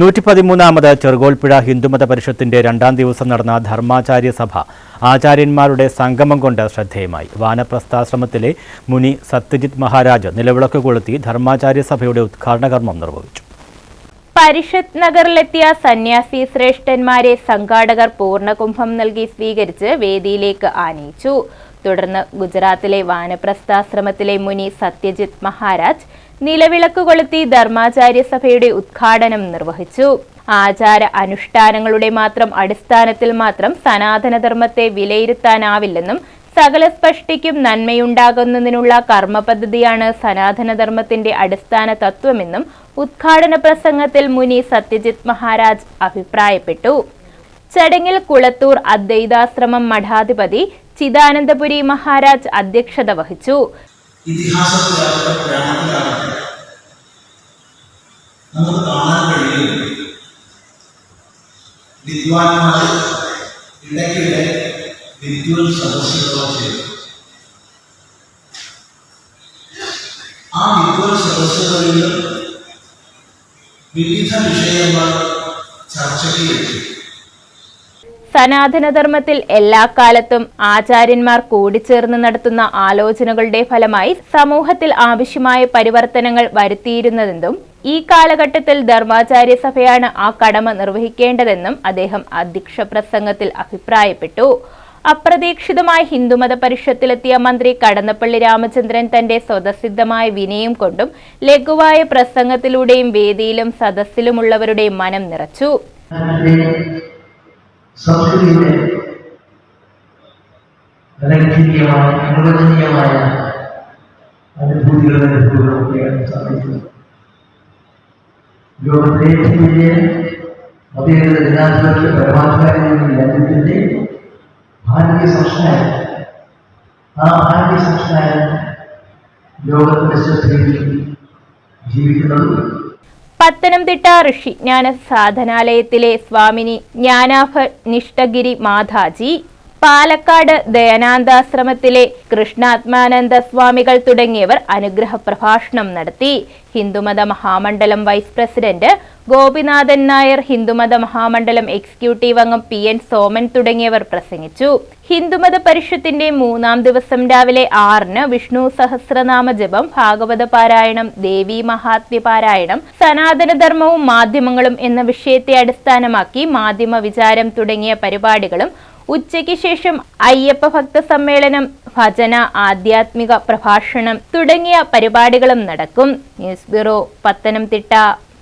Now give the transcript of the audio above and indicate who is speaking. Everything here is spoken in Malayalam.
Speaker 1: നൂറ്റി പതിമൂന്നാമത് ചെറുകോൽപ്പുഴ ഹിന്ദുമത പരിഷത്തിന്റെ രണ്ടാം ദിവസം നടന്ന ധർമാചാര്യ സഭ ആചാര്യന്മാരുടെ സംഗമം കൊണ്ട് ശ്രദ്ധേയമായി. വാനപ്രസ്ഥാശ്രമത്തിലെ മുനി സത്യജിത് മഹാരാജ് നിലവിളക്ക് കൊളുത്തി ധർമാചാര്യ സഭയുടെ ഉദ്ഘാടന കർമ്മം നിർവഹിച്ചു.
Speaker 2: പരിഷത്ത് നഗറിലെത്തിയ സന്യാസി ശ്രേഷ്ഠന്മാരെ സംഘാടകർ പൂർണകുംഭം നൽകി സ്വീകരിച്ച് വേദിയിലേക്ക് ആനയിച്ചു. തുടർന്ന് ഗുജറാത്തിലെ വാനപ്രസ്ഥാശ്രമത്തിലെ മുനി സത്യജിത് മഹാരാജ് നിലവിളക്ക് കൊളുത്തി ധർമാചാര്യ സഭയുടെ ഉദ്ഘാടനം നിർവഹിച്ചു. ആചാര അനുഷ്ഠാനങ്ങളുടെ മാത്രം അടിസ്ഥാനത്തിൽ മാത്രം സനാതനധർമ്മത്തെ വിലയിരുത്താനാവില്ലെന്നും സകല സ്പഷ്ടിക്കും നന്മയുണ്ടാകുന്നതിനുള്ള കർമ്മ പദ്ധതിയാണ് സനാതനധർമ്മത്തിന്റെ അടിസ്ഥാന തത്വമെന്നും ഉദ്ഘാടന പ്രസംഗത്തിൽ മുനി സത്യജിത് മഹാരാജ് അഭിപ്രായപ്പെട്ടു. ചടങ്ങിൽ കുളത്തൂർ അദ്വൈതാശ്രമം മഠാധിപതി ചിദാനന്ദപുരി മഹാരാജ് അധ്യക്ഷത വഹിച്ചു.
Speaker 3: പുരാണത്തിലാകട്ടെ നമുക്ക് കാണാൻ കഴിയും. വിദ്വാൻമാർ ഇടയ്ക്കിടെ വിദ്വൽ സദസ്സുകളോ ചെയ്തു. ആ വിദ്വൽ സദസ്സുകളിൽ വിവിധ വിഷയങ്ങൾ ചർച്ചയ്ക്ക് എത്തി.
Speaker 2: സനാതനധർമ്മത്തിൽ എല്ലാ കാലത്തും ആചാര്യന്മാർ കൂടിച്ചേർന്ന് നടത്തുന്ന ആലോചനകളുടെ ഫലമായി സമൂഹത്തിൽ ആവശ്യമായ പരിവർത്തനങ്ങൾ വരുത്തിയിരുന്നതെന്നും ഈ കാലഘട്ടത്തിൽ ധർമാചാര്യ സഭയാണ് ആ കടമ നിർവഹിക്കേണ്ടതെന്നും അദ്ദേഹം അധ്യക്ഷ പ്രസംഗത്തിൽ അഭിപ്രായപ്പെട്ടു. അപ്രതീക്ഷിതമായി ഹിന്ദുമത പരിഷത്തിലെത്തിയ മന്ത്രി കടന്നപ്പള്ളി രാമചന്ദ്രൻ തന്റെ സ്വതസിദ്ധമായ വിനയം കൊണ്ടും ലഘുവായ പ്രസംഗത്തിലൂടെയും വേദിയിലും സദസ്സിലുമുള്ളവരുടെ മനം നിറച്ചു.
Speaker 4: സാധിക്കുന്നത് ലോകത്തിലെ ഏറ്റവും വലിയ മതേതര ജനാധിപത്യ പരമാധികാരികളുടെ രാജ്യത്തിന്റെ ഭാരതീയ സംസ്കാരം ആ ഭാരതീയ സംസ്കാരം ലോകത്തിന്റെ ശ്രദ്ധയിൽ ജീവിക്കുന്നത്
Speaker 2: പത്തനംതിട്ട ഋഷിജ്ഞാന സാധനാലയത്തിലെ സ്വാമിനി ജ്ഞാനാഭ നിഷ്ഠഗിരി മാതാജി പാലക്കാട് ദയാനന്ദാശ്രമത്തിലെ കൃഷ്ണാത്മാനന്ദ സ്വാമികൾ തുടങ്ങിയവർ അനുഗ്രഹ പ്രഭാഷണം നടത്തി. Hindumatha Mahamandalam vice president Gopinathan Nair Hindumatha Mahamandalam executive അംഗം പി എൻ സോമൻ തുടങ്ങിയവർ പ്രസംഗിച്ചു. ഹിന്ദുമത പരിഷത്തിന്റെ മൂന്നാം ദിവസം രാവിലെ ആറിന് വിഷ്ണു സഹസ്രനാമ ജപം ഭാഗവത പാരായണം ദേവി മഹാത്മ്യ പാരായണം സനാതനധർമ്മവും മാധ്യമങ്ങളും എന്ന വിഷയത്തെ അടിസ്ഥാനമാക്കി മാധ്യമ വിചാരം തുടങ്ങിയ പരിപാടികളും ഉച്ചയ്ക്ക് ശേഷം അയ്യപ്പ ഭക്ത സമ്മേളനം ഭജന ആധ്യാത്മിക പ്രഭാഷണം തുടങ്ങിയ പരിപാടികളും നടക്കും. News bureau Pathanamthitta.